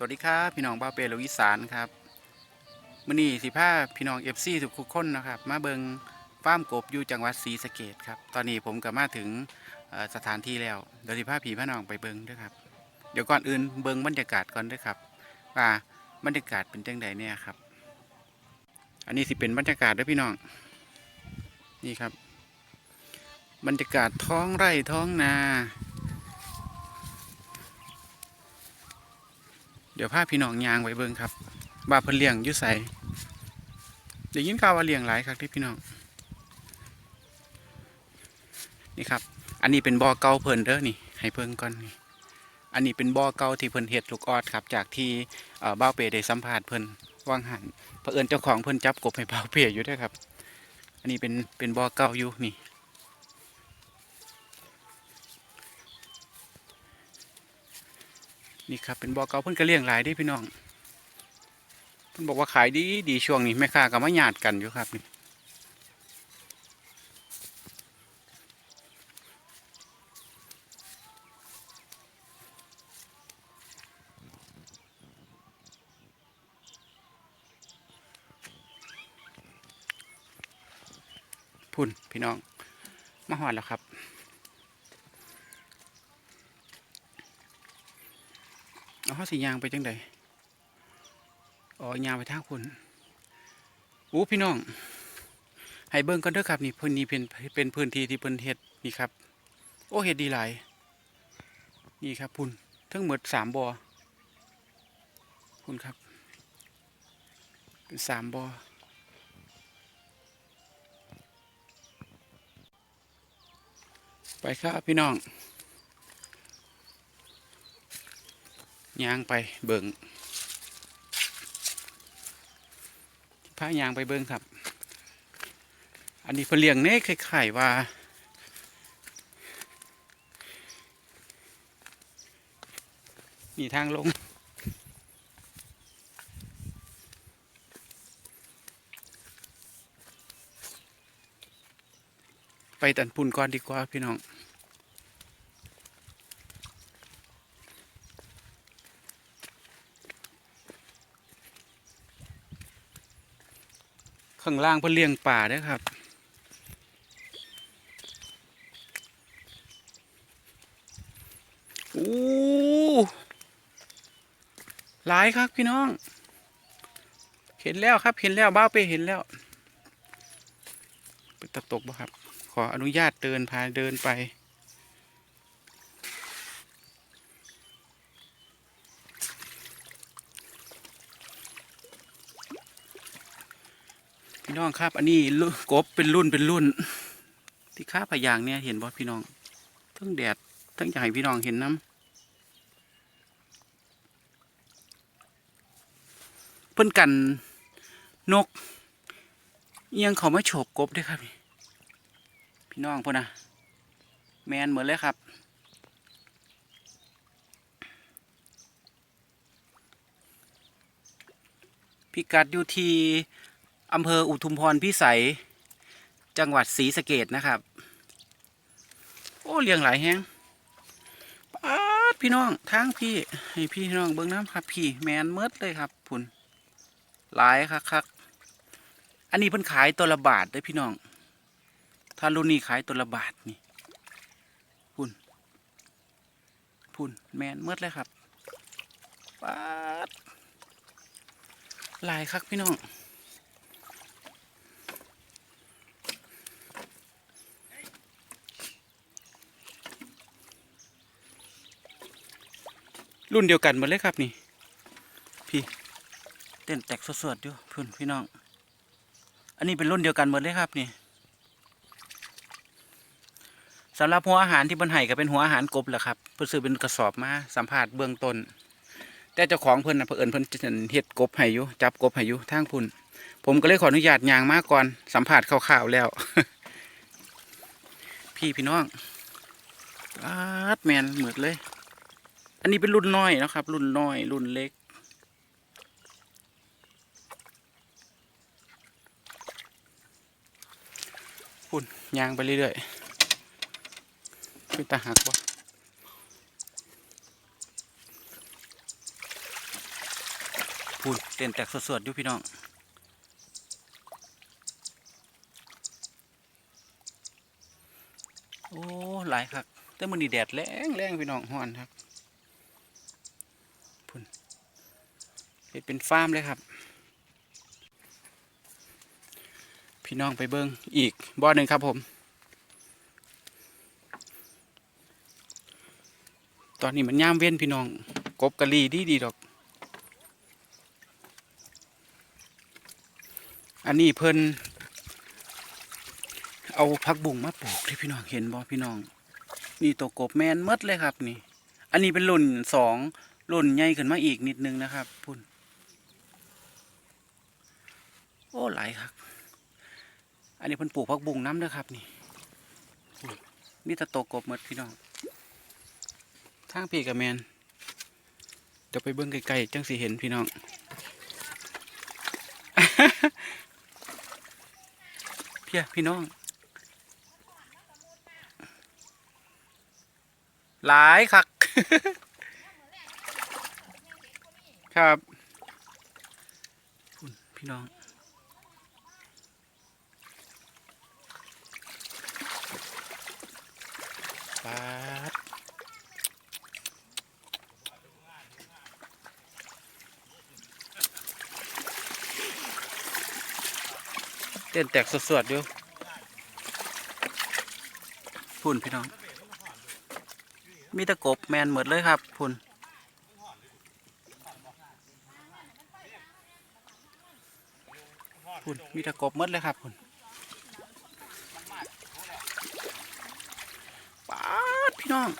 สวัสดีครับพี่น้องบ้าเปรลวิสานครับมื่อนี้สิพาพี่น้องเอฟซีทุกคนนะครับ มาเบิงฟาร์มกบอยู่จังหวัดศรีสะเกดครับ ตอนนี้ผมก็มาถึงสถานที่แล้วเดี๋ยวสิพาพี่พาน้องไปเบิงด้วยครับ เดี๋ยวก่อนอื่นเบิงบรรยากาศก่อนด้วยครับว่าบรรยากาศเป็นจังใดเนี่ยครับ อันนี้สิเป็นบรรยากาศด้วยพี่น้อง นี่ครับ บรรยากาศท้องไร่ท้องนา เดี๋ยวพาพี่น้องยางไปเบิ่งครับว่าเพิ่นเลี้ยงอยู่ไสได้ยินข่าวว่าเลี้ยงหลายครับที่พี่น้องนี่ครับ อันนี้เป็นบ่อเก่าเพิ่นเด้อนี่ ให้เพิ่งก่อนนี่อันนี้เป็นบ่อเก่าที่เพิ่นเฮ็ดลูกออดครับ จากที่เบ้าเปได้สัมภาษณ์เพิ่นว่างหันเผอิญเจ้าของเพิ่นจับกบให้เบ้าเปอยู่ด้วยครับ อันนี้เป็นเป็นบ่อเก่าอยู่นี่ นี่ครับเป็นบ่อเก่าเพิ่นก็เลี้ยงหลายเด้พี่น้องเพิ่นบอกว่าขายดีดีช่วงนี้แม่ค้าก็มาหยาดกันอยู่ครับนี่พุ่นพี่น้องมาหอดแล้วครับ เอาเขาสียางไปจังใดอ๋อยางไปทางคุณโอ้พี่น้อง ให้เบิ่งกันเด้อครับนี่พื้นนี้เป็นเป็นพื้นที่ที่เพิ่นเฮ็ดนี่ครับ โอ้เฮ็ดดีหลาย นี่ครับพุ่นทั้งหมดสามบ่อพุ่นครับเป็นสามบ่อไปครับพี่น้อง ยางไปเบิงพายางไปเบิงครับ อันนี้เพนเลียงเน่คล้ายๆว่ามีทางลง ไปตันปุ่นก่อนดีกว่าพี่น้อง ข้างล่างเพื่อเลี้ยงป่าเด้วยครับอู้หลายครับพี่น้อง เห็นแล้วครับเห็นแล้วบ้าไปเห็นแล้วไปตะตกบ่ครับ ขออนุญาตเดินพาเดินไป พี่น้องครับ อันนี้กบเป็นรุ่นเป็นรุ่น ที่ค้าพยางเนี่ยเห็นบ่พี่น้องทั้งแดดทั้งอยากให้พี่น้องเห็นน้ำเพิ่นกันนกเอียงเขามาโฉบกบด้วยครับพี่น้องพ่นนะแมนเหมือนเลยครับพิกัดอยู่ที่ อำเภออุทุมพรพิสัย จังหวัดศรีสะเกดนะครับ โอ้เลี้ยงหลายแฮงป๊าดพี่น้องทางพี่ให้พี่น้องเบิ้งน้ำครับ พี่แมนเมิดเลยครับพุ่นหลายคักคักอันนี้เพิ่นขายตัวละบาทเด้พี่น้องถ้ารุ่นนี้ขายตัวละบาทนี่พุ่นพุ่นแมนเมิดเลยครับป๊าหลายคักพี่น้อง รุ่นเดียวกันหมดเลยครับนี่ พี่เต้นแตกสดๆอยู่เพื่อนพี่น้อง อันนี้เป็นรุ่นเดียวกันหมดเลยครับนี่สำหรับหัวอาหารที่เพิ่นให้ก็เป็นหัวอาหารกบแหละครับเพิ่นซื้อเป็นกระสอบมาสัมภาษณ์เบื้องต้น แต่เจ้าของเพิ่นนะเพิ่นเพิ่นจะเฮ็ดกบให้อยู่จับกบให้อยู่ทางพุ่นผมก็เลยขออนุญาตย่างมาก่อนสัมภาษณ์คร่าวๆแล้ว พี่พี่น้องอาดแมนเหมือดเลย อันนี้เป็นรุ่นน้อยนะครับ รุ่นน้อย รุ่นเล็ก พุ่นยางไปเรื่อยๆเป็นตาหักบ่พูนเต้นแตกสดๆอยู่พี่น้องโอ้หลายครับ แต่มันนี่แดดแรงแรงพี่น้องฮ้อนครับพุ่น เฮ็ดเป็นฟาร์มเลยครับ พี่น้องไปเบิ้งอีกบ่อหนึ่งครับผม ตอนนี้มันย่ามเว้นพี่น้อง กบกะลีดีดีดอก อันนี้เพิ่นเอาผักบุ้งมาปลูกที่พี่น้องเห็นบ่พี่น้อง นี่ตัวกบแมนมดเลยครับนี่ อันนี้เป็นรุ่นสองรุ่นใหญ่ขึ้นมาอีกนิดนึงนะครับ พุ่น โอ้หลายครับ อันนี้เพิ่นปลูกผักบุ้งน้ำเด้อครับนี่นี่ตะโตกบหมดพี่น้องทางพี่กับแมนเดี๋ยวไปเบิ้งไกลๆจังสิเห็นพี่น้องเพียพี่น้อง หลายคักครับพี่น้อง ปาดเต้นแตกสดๆอยู่พุ่นพี่น้อง มีตะกบแมนหมดเลยครับ พุ่นพุ่นมีตะกบหมดเลยครับพุ่นปาด พี่น้อง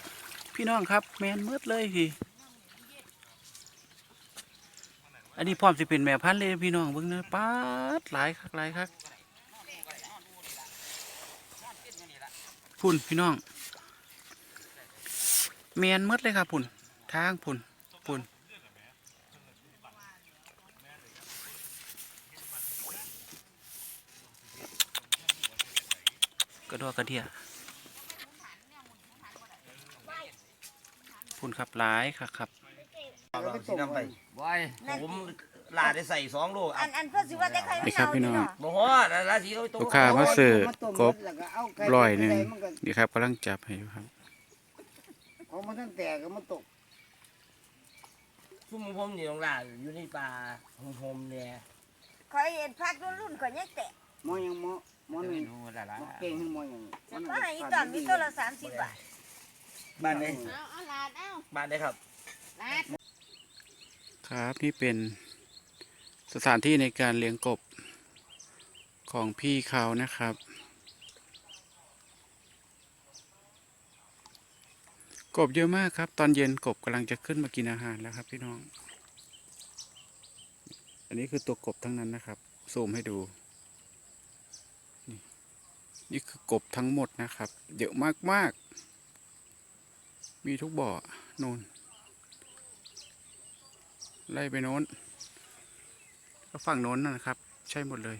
พี่น้องครับ แมนหมดเลยพี่อันนี้พร้อมสิเป็นแม่พันธุ์เลยพี่น้องเบิ่งเนอปาดหลายคักหลายคักพุ่นพี่น้องเมียนหมดเลยครับพุ่นทางพุ่นพุ่นกระดอกกระเดีย พุ่นครับหลายครับครับเอาลองสินำไปบอยผมลาได้ใส่สองโลอันอันเพื่อสิว่าได้ใครนี่ครับพี่น้อง บ่ฮอดลาสีเราลูกค้ามาซื้อมาต้มกบแล้วก็เอาไก่ร้อยหนึ่งไปใส่มันก็นี่ครับกำลังจับให้อยู่ครับ ของมันตั้งแต่ก็มันตกซุ่มผมนี่ลงลาอยู่ในป่าโฮมๆเนี่ยคอยเห็นพักรุ่นรุ่นๆข่อยยังแตะหมอยังหมอหมอหนึ่งละละหมอเก่งให้หมอยังจะมาให้อีตอนมีตัวละสามสิบบาท บ้านไหนเอาเอาลาดเอาบ้านไหนครับลาดครับนี่เป็นสถานที่ในการเลี้ยงกบของพี่เขานะครับ กบเยอะมากครับ ตอนเย็นกบกำลังจะขึ้นมากินอาหารแล้วครับ พี่น้อง อันนี้คือตัวกบทั้งนั้นนะครับ ซูมให้ดู นี่นี่คือกบทั้งหมดนะครับ เยอะมากๆ มีทุกบ่อโน่นไล่ไปโน้น ก็ฝั่งโน้นนะนครับ ใช่หมดเลย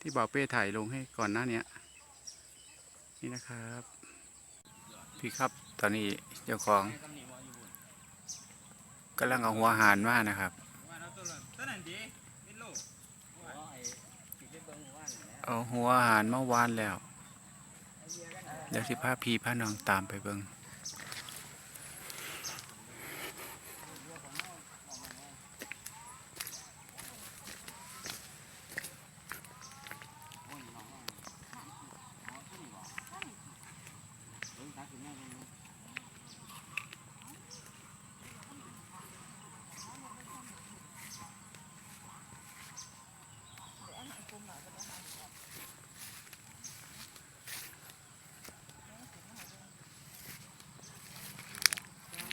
ที่บ่าวเป้ถ่ายลงให้ก่อนหน้านี้นี่นะครับ พี่ครับตอนนี้เจ้าของกำลังเอาหัวหารมานะครับเอาหัวอาหารมาวานแล้วเดี๋ยวสิพาพี่พานองตามไปเบิง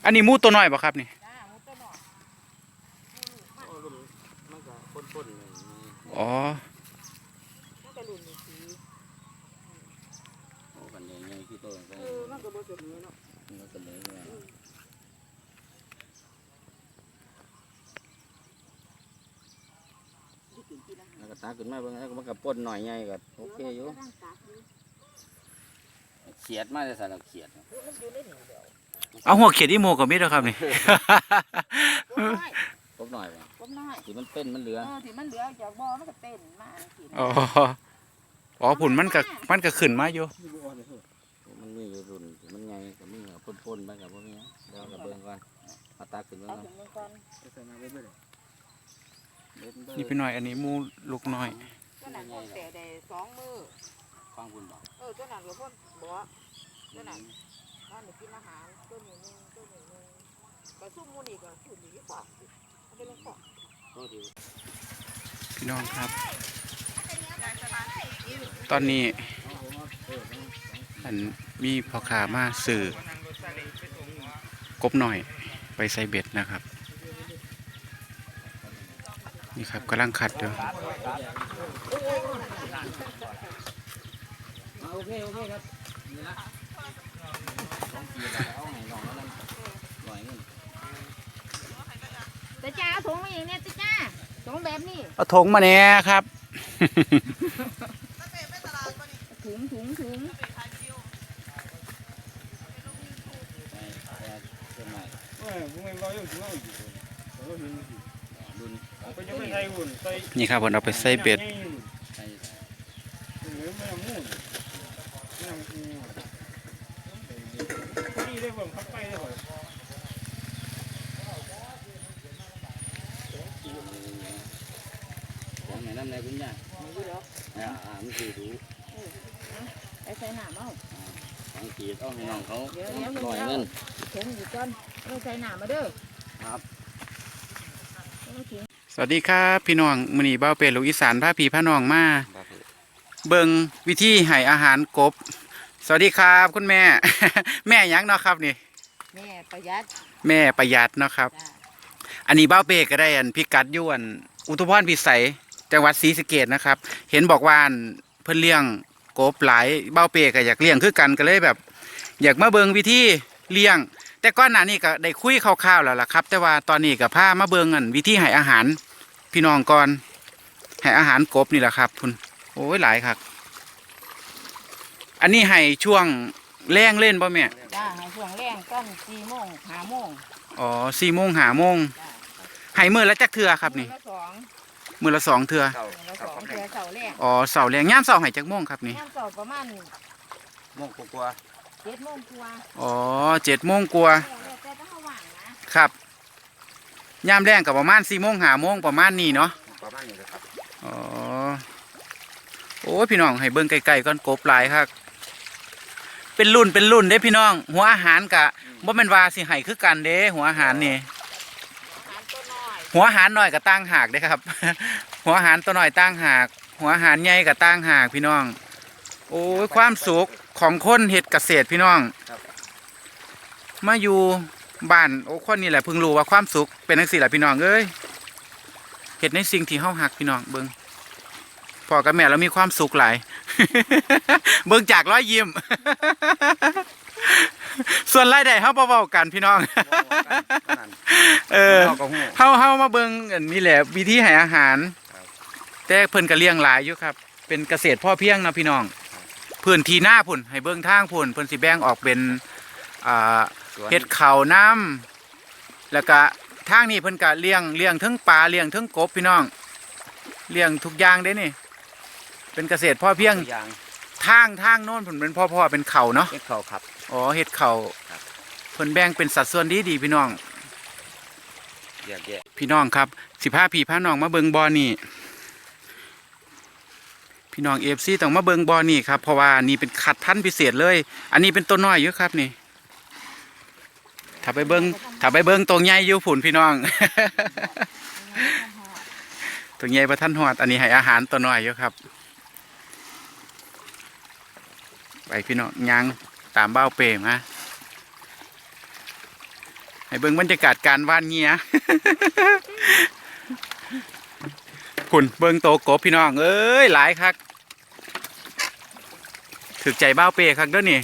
อันนี้หมูตัวน้อยป่ะครับนี่มันก็ป้นๆเลยอ๋อโอ้กันใหญ่ๆคือตัวกันเออมันก็บ่เสมอเนาะมันก็เลยเนี่ยแล้วก็ตาขึ้นมาเบิ่งแล้วมันก็ป้นหน่อยใหญ่ก็โอเคอยู่เขียดมาได้สารเขียดเอาหัวเขียดอีโมกับมิดแล้วครับนี่ตัวบหน่อยบ่กบน้อยที่มันเป็นมันเหลือเออที่มันเหลือจากบ่อมันก็เต้นมาสินะอ๋ออ๋อผุนมันก็มันก็ขึ้นมาอยู่มันมีอยู่รุ่นที่มันใหญ่กับมีเอาปนๆไปกับพวกนี้เดี๋ยวกับเบิ่งก่อนมาตักขึ้นเบิ่งเอาก่อนถึงมันก่อนนี่พี่น้อยอันนี้หมูลูกน้อยตัวนั้นพ่นแต่ได้สองมือ ฟังคุณบอกเออตัวนั้นก็พ่นบ่ตัวนั้น นั่นนี่กินอาหารตัวนี้หนึงตัวนี้หนึงก็ซุ่มมูนี่ก็ซุ่มอยู่ปอกเอาไปลงปอกพี่น้องครับ ตอนนี้อันมีพ่อค้ามาสื่อกบหน่อยไปใส่เบ็ดนะครับ นี่ครับกำลังขัดอยู่โอเคโอเคครับ นี่ละสองขีดเอาให้น้องแล้วนั่นหน่อยเงินแต่จ้าเอาถุงมาอย่างเนี้ยจ้าถุงแบบนี้เอาถงมาแน่ครับ ถุงถุงถุงไปแต่เครื่องใหม่เอ้ยผมไม่บอกอยู่ที่ว่าอยู่แต่ว่าเห็นอยู่รุ่นก็ยังไม่ใช่หุ่นใส่นี่ครับผมเอาไปใส่เบ็ดใช่ ที่ได้ผมพักไปได้ผมยังไงน้ำในคุณย่าอ่าอ่ามันคือดูไปใส่หน้ำเอาสองขีดเอาให้น้องเขาเดี๋ยวเดี๋ยวหน่อยเงินถุงอยู่ก่อนเราใส่หน้ำมาเด้อครับสวัสดีครับพี่น้องมือนีเบ้าเป็นลูกอีสานพาพี่พานองมาเบิงวิธีให้อาหารกบ สวัสดีครับคุณแม่ แม่หยังเนาะครับนี่ แม่ประหยัดแม่ประหยัดเนาะครับ จ้าอันนี้เบ้าเป้ก็ได้อันพิกัดอยวนอุทุพรพิสัยจังหวัดศรีสะเกดนะครับ เห็นบอกว่าอันเพิ่นเลี้ยงกบหลายเบ้าเป้ก็อยากเลี้ยงคือกันก็เลยแบบ อยากมาเบิงวิธีเลี้ยง แต่ก่อนหน้านี้ก็ได้คุยคร่าวๆแล้วล่ะครับ แต่ว่าตอนนี้ก็พามาเบิงอันวิธีให้อาหาร พี่น้องก่อนให้อาหารกบนี่แหละครับคุณโอ้ยหลายครับ อันนี้ให้ช่วงแรงเล่นป่ะแม่ จ้าให้ช่วงแรงต้นสี่โมงห้าโมงอ๋อสี่โมงหาโมงจ้าให้มือละจักเทือครับนี่ มื้อละสองมือละสองเทือเก่ามื้อละสองเทื่อเสาแรงอ๋อเสาร์แรงย่ามเสาร์ให้จักโมงครับนี่ยามเสาประมาณโมงกว่าเจ็ดโมงกว่าอ๋อเจ็ดโมงกว่าแล้วแต่ถ้าว่างนะครับย่ามแรงกับประมาณสี่โมงหาโมงประมาณนี้เนาะ ๆประมาณนี้นะครับอ๋อ โอ้ยพี่น้องให้เบิ่งไกลๆก่อนกบหลายครับ เป็นรุ่นเป็นรุ่นเด้พี่น้อง หัวอาหารกะบ่แม่นว่าสิให้คือกันเด้หัวอาหารนี่ อาหารตัวน้อยหัวอาหารน้อยกับตั้งหากเด้ครับ หัวอาหารตัวน้อยตั้งหาก หัวอาหารใหญ่กับตั้งหากพี่น้อง โอ้ยความสุขของคนเฮ็ดเกษตรพี่น้องมาอยู่บ้านโอ้คนนี่แหละเพิ่งรู้ว่าความสุขเป็นจังซี่แหละพี่น้องเอ้ยเฮ็ดในสิ่งที่เฮาหักพี่น้องเบิ่ง พ่อกับแม่เรามีความสุขหลาย เบิ่งจากร้อยยิ้ม ส่วนรายได้เฮาบ่เว้ากันพี่น้อง เออเฮาก็ฮู้เฮาเฮามาเบิ่งอันนี่แหละวิธีให้อาหาร ครับ แต่เพิ่นก็เลี้ยงหลายอยู่ครับ เป็นเกษตรพ่อเพียงเนาะพี่น้อง พื้นที่หน้าพุ่นให้เบิ่งทางพุ่นเพิ่นสิแบ่งออกเป็นอ่าสวนเฮ็ดข้าวน้ำแล้วก็ทางนี้เพิ่นก็เลี้ยงเลี้ยงทั้งปลาเลี้ยงทั้งกบพี่น้อง เลี้ยงทุกอย่างเด้นี่ เป็นเกษตรพ่อเพียงตัวอย่างทางทางโน้นเพิ่นเป็นพ่อพ่อเป็นเขาเนาะเฮ็ดเขาครับ อ๋อเฮ็ดเขาวครับเพิ่นแบ่งเป็นสัดส่วนดีดีๆพี่น้อง แยกแยะพี่น้องครับสิพาพี่พาน้องมาเบิงบอนี่พี่น้องเอฟซีต้องมาเบิงบอนี่ครับเพราะว่านี่เป็นขัดพันธุ์พิเศษเลย อันนี้เป็นตัวน้อยอยู่ครับนี่ถ้าไปเบิงถ้าไปเบิงตัวใหญ่อยู่ผุนพี่น้องตัวใหญ่ประทันหอดอันนี้ให้อาหารตัวน้อยอยู่ครับ ไปพี่น้องยังตามเบ้าเปรมาให้เบิ่งบรรยากาศการว่านเงี้ยคุณเบิ่งโตกบพี่น้อง เอ้ยหลายคักถึกใจเบ้าเปรคักเด้วยนี่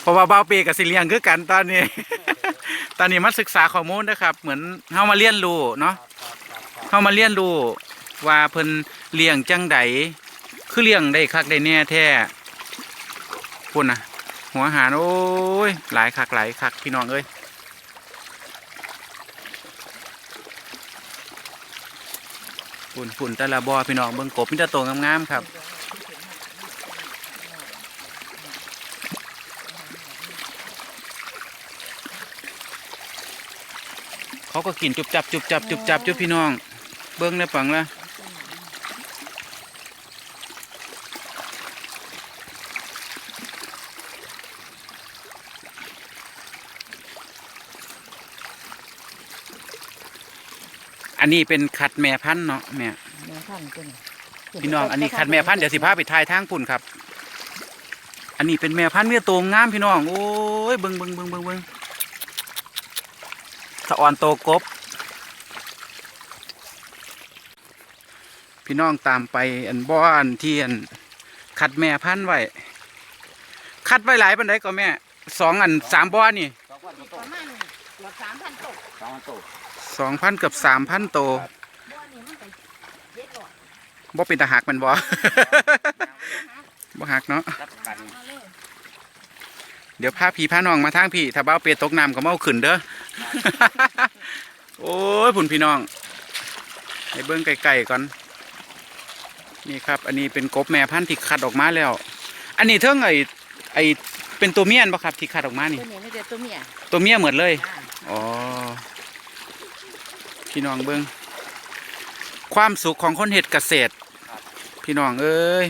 เพราะว่าเบ้าเปรกับสิเลียงคือกันตอนนี้ ตอนนี้มาศึกษาข้อมูลนะครับ เหมือนเฮามาเรียนรู้เนาะเฮามาเรียนรู้ว่าเพิ่นเลี้ยงจังใดคือเลี้ยงได้คักได้แน่แท้ พุ่นนะหัวหารโอ้ยหลายคักหลายคักพี่น้องเอ้ยฝุ่นฝุ่นแต่ละบอพี่น้องเบิ่งกบมีแต่ตัวงามๆครับเขาก็กินจุบจับจุบจับจุบจับจุบพี่น้อง เบิ้งในปังละ อันนี้เป็นขัดแม่พันธุ์เนาะแม่แม่ท่านเป็นพี่น้องอันนี้ขัดแม่พันธุ์เดี๋ยวสิพาไปทายทางปุ่นครับ อันนี้เป็นแม่พันธุ์เมียโตงามพี่น้องโอ้ยเบิ้งเบิ้งเบิ้งเบิ้งเบิ้งสะอ่อนโตกบ พี่น้องตามไปอันบ่ออันที่อันคัดแม่พันธุ์ไว้คัดไว้หลายปันไดก็แม่สองอันสามบ่อนี่สองพันประมาณเกือบสามพันตกสองพันโต สองพันกับสามพันโตบ่อนี่มันก็เย็ดหลอดบ่เป็นตาหักแมันบ่บ่หักเนาะรับกันมาเลยเดี๋ยวพาพี่พาน้องมาทางพี่ถ้าเบ้าเปรตตกน้ำก็มาเอาขึ้นเด้อโอ้ยผุนพี่น้องให้เบิ้งไก่ๆก่อน นี่ครับ อันนี้เป็นกบแม่พันธุ์ที่คัดออกมาแล้ว อันนี้เท่งไอไอเป็นตัวเมียนปะครับที่คัดออกมานี่ตัวนี้ไม่ได้ตัวเมียตัวเมียหมดเลยจ้าอ๋อ พี่น้องเบิ้งความสุขของคนเฮ็ดเกษตร พี่น้องเอ้ย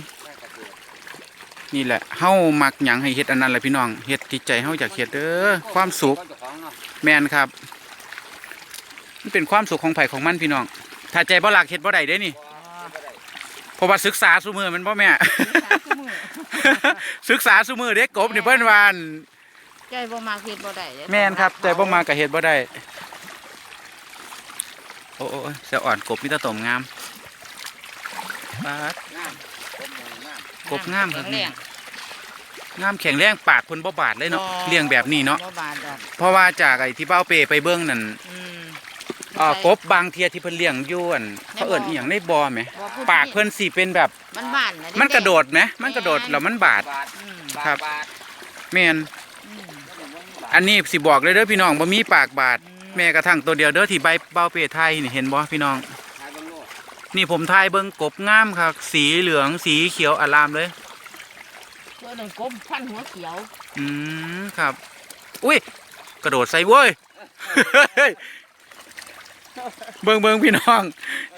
นี่แหละเฮามักหยังให้เฮ็ดอันนั้นแหละพี่น้องเฮ็ดที่ใจเฮาอยากเฮ็ดเด้อความสุขแมนครับ มันเป็นความสุขของไผ่ของมันพี่น้อง ถ้าใจบ่หลักเฮ็ดบ่ได้เด้นี่เพราะว่าศึกษาซุมือแมันบ่แม่ศึกษาซุมือเด็กกบนี่เพิ่นว่าอั่นใจบ่มาเฮ็ดบ่ได้เด้แม่นครับ ใจบ่มาก็เฮ็ดบ่ได้ โอ้โอ้โอ้เสียอ่อนกบมีแตะตมงามปาดกบงามครับแข็งแรงงามแข็งแรงปากเพิ่นบ่บาดเลยเนาะบ่เลี้ยงแบบนี้เนาะบ่บาดดอกเพราะว่าจากไอ้ที่เบ้าเปไปเบิ่งนั่นอืมเอ่อกบบางเทียที่เพิ่นเลี้ยงอยู่อั่นเขาเอิ้นอีหยังในบ่อไหมบ่พูดปากเพิ่นสิเป็นแบบมันบานนะมันกระโดดไหมมันกระโดดแล้วมันบาดอืมครับแม่นอืมอันนี้สิบอกเลยเด้อพี่น้องบ่มีปากบาด แม้กระทั่งตัวเดียวเด้อที่ใบเบ้าเปไทยนี่เห็นบ่พี่น้อง นี่ผมทายเบิ่งกบงามครับสีเหลืองสีเขียวอลามเลยตัวนึงกบพันหัวเขียว อืมครับ อุ้ยกระโดดใส่เว้ยเบิ่งเบิ่งพี่น้อง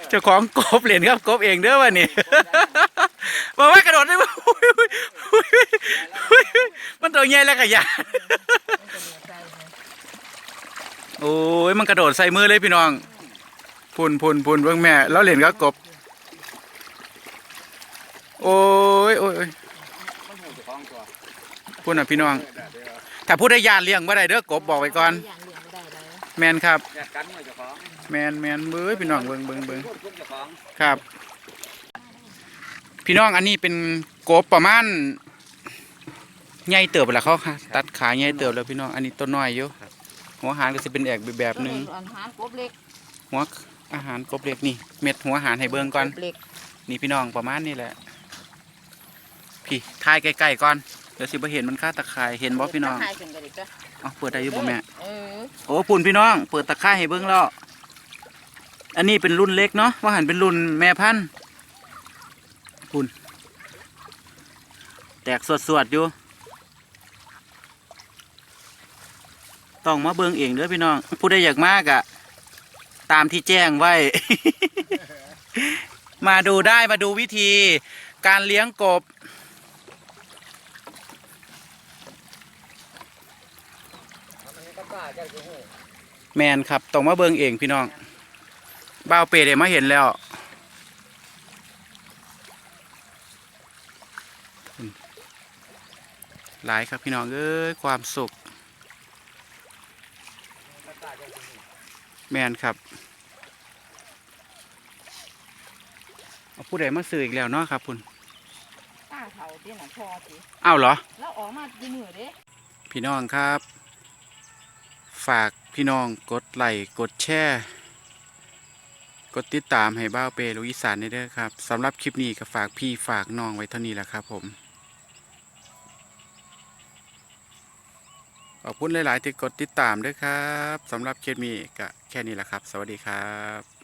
เจ้าของกบเหรียญครับกบเองเด้อวะนี่บอกว่ากระโดดได้ไหมอุ๊ยอุ๊ยอุ๊ยอุ๊ยมันตัวใหญ่แล้วก็ยา โอ้ยมันกระโดดใส่มือเลยพี่น้อง พุ่นพุ่นพุ่นเบิ่งแม่ แล้วเหรียญก็กบ โอ้ยโอ้ยพุ่นอะพี่น้อง ถ้าพูดได้ยานเลี้ยงบ่ได้เด้อกบบอกไว้ก่อน แมนครับแยกกันเมื่อเจ้าของแมนแมนเบ้ยพี่น้องเบิ่งเบิ่งเบิ่งพูดพูดเจ้องครับ พี่น้องอันนี้เป็นกบประมาณใหญ่เติบแล้วเขาค่ะ ตัดขาใหญ่เติบแล้วพี่น้อง อันนี้ตัวน้อยอยู่ หัวหางก็สิเป็นแอกแบบหนึงตัวอันหารกบเล็กหัวอาหารกบเล็กนี่ เม็ดหัวอาหารให้เบิ่งก่อนบเล็กนี่พี่น้องประมาณนี้แหละ พี่ถ่ายใกล้ๆก่อนเดี๋ยวสิบ่เห็นมันค่าตะไคร่เห็นบ่พี่น้องตะไคร้ขึ้นก็ได้จ้ะอ๋อเปิดได้อยู่บ่แม่เออโอ้ปุ่นพี่น้อง เปิดตะไคร่ให้เบิ้งแล้วอันนี้เป็นรุ่นเล็กเนาะว่าหันเป็นรุ่นแม่พันธุ์ปุ่นแตกสวดๆอยู่ ต้องมาเบิ้งเองเด้อพี่น้อง ผู้ใดอยากมากอะตามที่แจ้งไว้ มาดูได้มาดูวิธี การเลี้ยงกบ แมนครับต้องมาเบิ่งเองพี่น้องบ้าวเปได้มาเห็นแล้ว หลายครับพี่น้องเอ้ยความสุข แมนครับเอาผู้ใดมาซื้ออีกแล้วเนาะครับคุณตาเฒ่าที่น่ะพอสิอ้าวเหรอ แล้วออกมาดีมือเด้พี่น้องครับ ฝากพี่น้องกดไลค์กดแชร์กดติดตามให้บ้าวเปลูกอีสานได้เด้อครับสำหรับคลิปนี้ก็ฝากพี่ฝากน้องไว้เท่านี้แหละครับผม อบคุณหลาย ๆ ที่กดติดตามด้วยครับสำหรับเคมีก็แค่นี้แหละครับ สวัสดีครับ